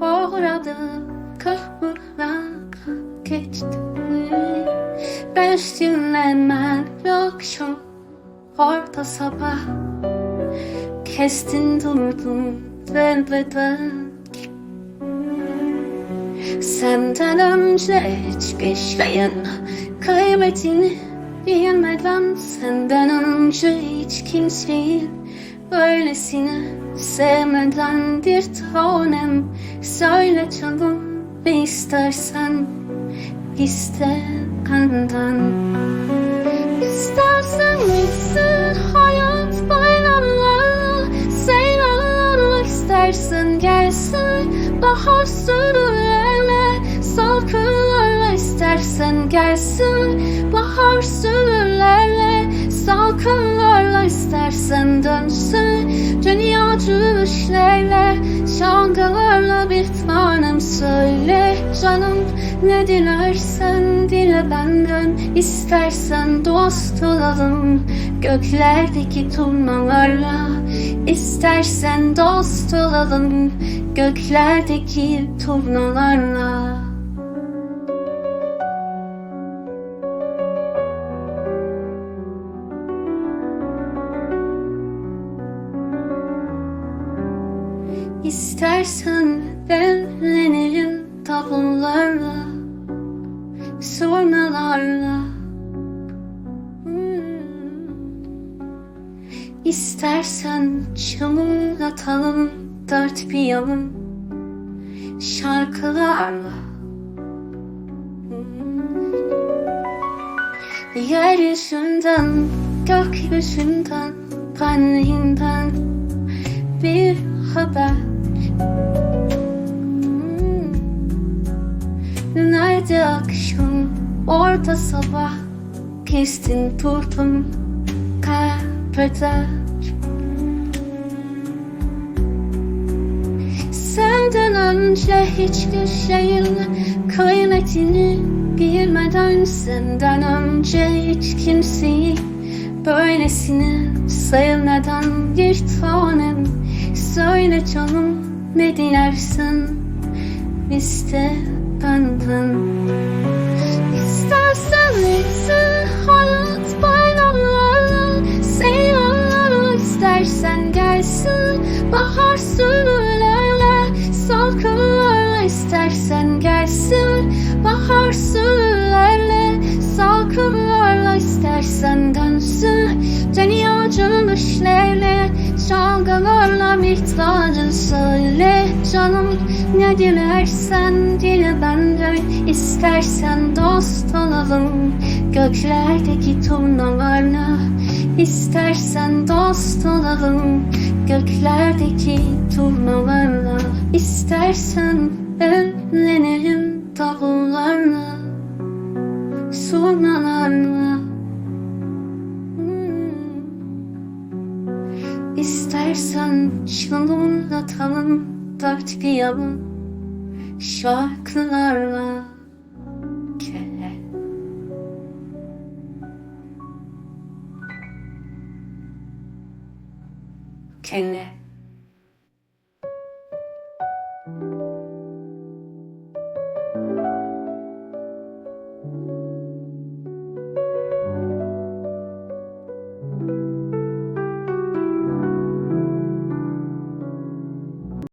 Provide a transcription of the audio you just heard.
Uğradı kapıdan geçti. Ben dinlemem yoksun orta sabah. Kestin durdun dön ve dön Senden önce hiçbir şeyin kıymetini bilmeden Senden önce hiç kimseyi böylesine sevmeden bir tanem. Söyle canım ne istersen iste benden. İstersen gitsin hayat bayramlarla Seyranlarla istersen gelsin Bahar sürülerle Salkımlarla istersen gelsin Bahar sürülerle Salkımlarla istersen dönsün düşlerle Şangalarla bir tanem söyle. Canım ne dilersen dile benden İstersen dost olalım. Göklerdeki turnalarla İstersen dost olalım. Göklerdeki turnalarla İstersen benlenelim tablolarla Sormalarla Hmm. İstersen çamurlatalım dört bir yanım Şarkılarla Hmm. Yeryüzünden, gökyüzünden, benliğinden bir haber. Nerede akşam, orta sabah. Kestin durdum, kaybeder Senden önce hiçbir şeyin kıymetini bilmeden Senden önce hiç kimseyi böylesine sevmeden bir tanem. Söyle canım ne dilersen iste benden. İstersen gitsin hayat bayramlarla Seyranlarla istersen gelsin. Bahar sürülerle Salkımlarla istersen gelsin. Bahar sürülerle Salkımlarla istersen dönsün. Dünya cümbüşlerle Çalgalarla mihtacın söyle Canım. Ne dilersen dile benden İstersen dost olalım. Göklerdeki turnalarla İstersen dost olalım. Göklerdeki turnalarla İstersen İstersen çalımlatalım dört bir yanım Şarkılarla Kele Kele